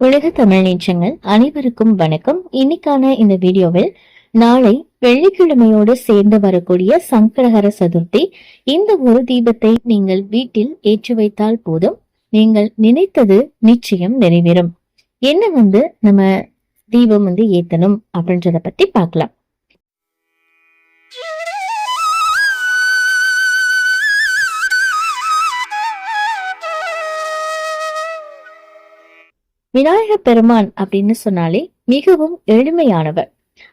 உலக தமிழ் நேற்றங்கள் அனைவருக்கும் வணக்கம். இன்னைக்கான இந்த வீடியோவில் நாளை வெள்ளிக்கிழமையோடு சேர்ந்து வரக்கூடிய சங்கடகர சதுர்த்தி. இந்த ஒரு தீபத்தை நீங்கள் வீட்டில் ஏற்றி வைத்தால் போதும். நீங்கள் நினைத்தது நிச்சயம் நிறைவேறும். என்ன வந்து நம்ம தீபம் வந்து ஏத்தணும் அப்படின்றத பத்தி பார்க்கலாம். விநாயக பெருமான் அப்படின்னு சொன்னாலே மிகவும் எளிமையானவர்.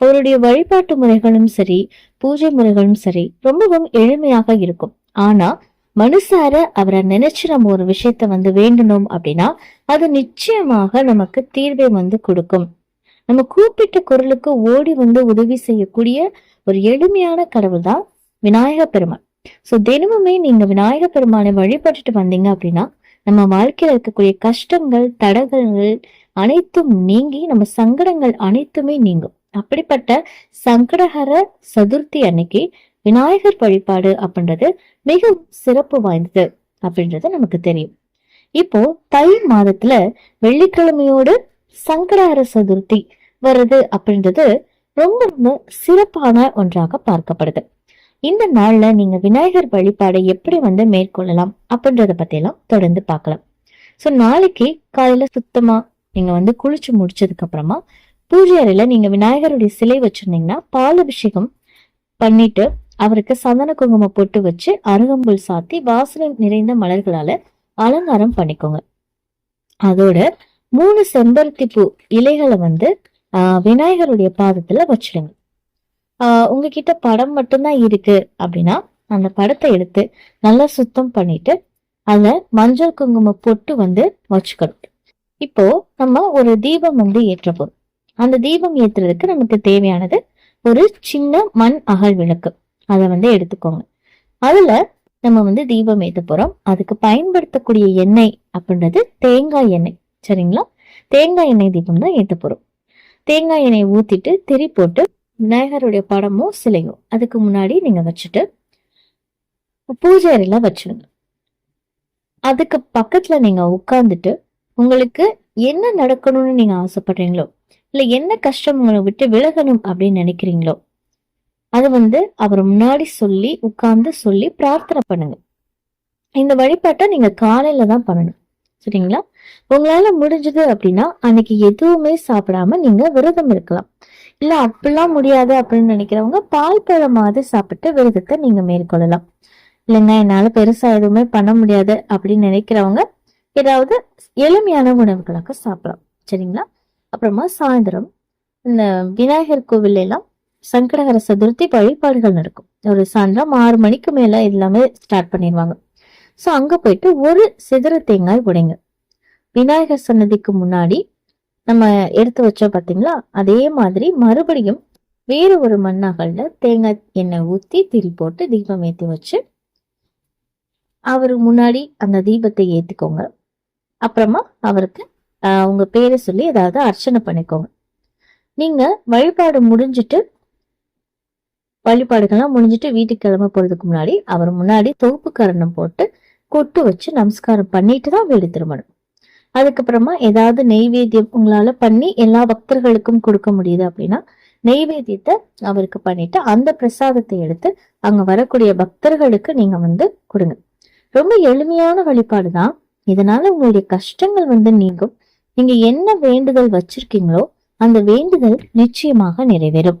அவருடைய வழிபாட்டு முறைகளும் சரி பூஜை முறைகளும் சரி ரொம்பவும் எளிமையாக இருக்கும். ஆனா மனுஷார அவரை நினைச்சு நம்ம ஒரு விஷயத்த வந்து வேண்டணும் அப்படின்னா அது நிச்சயமாக நமக்கு தீர்வை வந்து கொடுக்கும். நம்ம கூப்பிட்ட குரலுக்கு ஓடி வந்து உதவி செய்யக்கூடிய ஒரு எளிமையான கடவுள் தான் விநாயக பெருமான். சோ தினமுமே நீங்க விநாயக பெருமானை வழிபட்டுட்டு வந்தீங்க அப்படின்னா நம்ம வாழ்க்கையில இருக்கக்கூடிய கஷ்டங்கள் தடகங்கள் அனைத்தும் நீங்கி நம்ம சங்கடங்கள் அனைத்துமே நீங்கும். அப்படிப்பட்ட சங்கடஹர சதுர்த்தி அன்னைக்கு விநாயகர் வழிபாடு அப்படின்றது மிகவும் சிறப்பு வாய்ந்தது அப்படின்றது நமக்கு தெரியும். இப்போ தை மாதத்துல வெள்ளிக்கிழமையோடு சங்கடஹர சதுர்த்தி வர்றது அப்படின்றது ரொம்ப ரொம்ப சிறப்பான ஒன்றாக பார்க்கப்படுது. இந்த நாள்ல நீங்க விநாயகர் வழிபாடை எப்படி வந்து மேற்கொள்ளலாம் அப்படின்றத பத்தி எல்லாம் தொடர்ந்து பார்க்கலாம். சோ நாளைக்கு காலையில சுத்தமா நீங்க வந்து குளிச்சு முடிச்சதுக்கு அப்புறமா பூஜை அறையில நீங்க விநாயகருடைய சிலை வச்சிருந்தீங்கன்னா பால் அபிஷேகம் பண்ணிட்டு அவருக்கு சந்தன குங்குமம் பொட்டு வச்சு அருகம்புல் சாத்தி வாசனை நிறைந்த மலர்களால அலங்காரம் பண்ணிக்கோங்க. அதோட மூணு செம்பருத்தி பூ இலைகளை வந்து ஆஹ் விநாயகருடைய பாதத்துல வச்சிடுங்க. உங்ககிட்ட படம் மட்டும்தான் இருக்கு அப்படின்னா அந்த படத்தை எடுத்து நல்லா சுத்தம் பண்ணிட்டு அதுல மஞ்சள் குங்குமம் பொட்டு வந்து வச்சுக்கணும். இப்போ நம்ம ஒரு தீபம் வந்து ஏற்ற போறோம். அந்த தீபம் ஏத்துறதுக்கு நமக்கு தேவையானது ஒரு சின்ன மண் அகல் விளக்கு. அதை வந்து எடுத்துக்கோங்க. அதுல நம்ம வந்து தீபம் ஏற்ற போறோம். அதுக்கு பயன்படுத்தக்கூடிய எண்ணெய் அப்படின்றது தேங்காய் எண்ணெய். சரிங்களா? தேங்காய் எண்ணெய் தீபம் தான் ஏத்த போறோம். தேங்காய் எண்ணெய் ஊத்திட்டு திரி போட்டு விநாயகருடைய படமோ சிலையோ அதுக்கு முன்னாடி நீங்க வச்சுட்டு பூஜை அறையில வச்சிடுங்க அதுக்கு பக்கத்துல நீங்க உட்காந்துட்டு உங்களுக்கு என்ன நடக்கணும்னு நீங்க ஆசைப்படுறீங்களோ இல்ல என்ன கஷ்டம் உங்களை விட்டு விலகணும் அப்படின்னு நினைக்கிறீங்களோ அது வந்து அவர் முன்னாடி சொல்லி உட்கார்ந்து சொல்லி பிரார்த்தனை பண்ணுங்க. இந்த வழிபாட்டை நீங்க காலையில தான் பண்ணணும். சரிங்களா? உங்களால முடிஞ்சது அப்படின்னா அன்னைக்கு எதுவுமே சாப்பிடாம நீங்க விரதம் இருக்கலாம். இல்ல அப்படிலாம் முடியாது அப்படின்னு நினைக்கிறவங்க பால் பழமாவது சாப்பிட்டு விரதத்தை நீங்க மேற்கொள்ளலாம். இல்லைங்க என்னால பெருசா எதுவுமே பண்ண முடியாது அப்படின்னு நினைக்கிறவங்க ஏதாவது எளிமையான உணவுகளாக சாப்பிடலாம். சரிங்களா? அப்புறமா சாயந்தரம் இந்த விநாயகர் கோவில் எல்லாம் சங்கடகர சதுர்த்தி வழிபாடுகள் நடக்கும். ஒரு சாயந்தரம் ஆறு மணிக்கு மேல எல்லாமே ஸ்டார்ட் பண்ணிடுவாங்க. ஸோ அங்க போயிட்டு ஒரு சிதற தேங்காய் உடைங்க விநாயகர் சன்னதிக்கு முன்னாடி நம்ம எடுத்து வச்சோம் பார்த்தீங்களா அதே மாதிரி மறுபடியும் வேற ஒரு மண்ணாகல்ல தேங்காய் எண்ணெய் ஊத்தி திரி போட்டு தீபம் ஏற்றி வச்சு அவர் முன்னாடி அந்த தீபத்தை ஏற்றிக்கோங்க அப்புறமா அவருக்கு ஆஹ், உங்க பேரை சொல்லி ஏதாவது அர்ச்சனை பண்ணிக்கோங்க. நீங்க வழிபாடு முடிஞ்சிட்டு வழிபாடுகள்லாம் முடிஞ்சிட்டு வீட்டுக்கு கிளம்ப போறதுக்கு முன்னாடி அவர் முன்னாடி தொகுப்பு கரணம் போட்டு கொட்டு வச்சு நமஸ்காரம் பண்ணிட்டு தான் வீடு திரும்பணும். அதுக்கப்புறமா ஏதாவது நெய்வேத்தியம் உங்களால பண்ணி எல்லா பக்தர்களுக்கும் கொடுக்க முடியுது அப்படின்னா நெய்வேத்தியத்தை அவருக்கு பண்ணிட்டு அந்த பிரசாதத்தை எடுத்து அங்க வரக்கூடிய பக்தர்களுக்கு நீங்க வந்து கொடுங்க. ரொம்ப எளிமையான வழிபாடு தான். இதனால உங்களுடைய கஷ்டங்கள் வந்து நீங்கும். நீங்க என்ன வேண்டுதல் வச்சிருக்கீங்களோ அந்த வேண்டுதல் நிச்சயமாக நிறைவேறும்.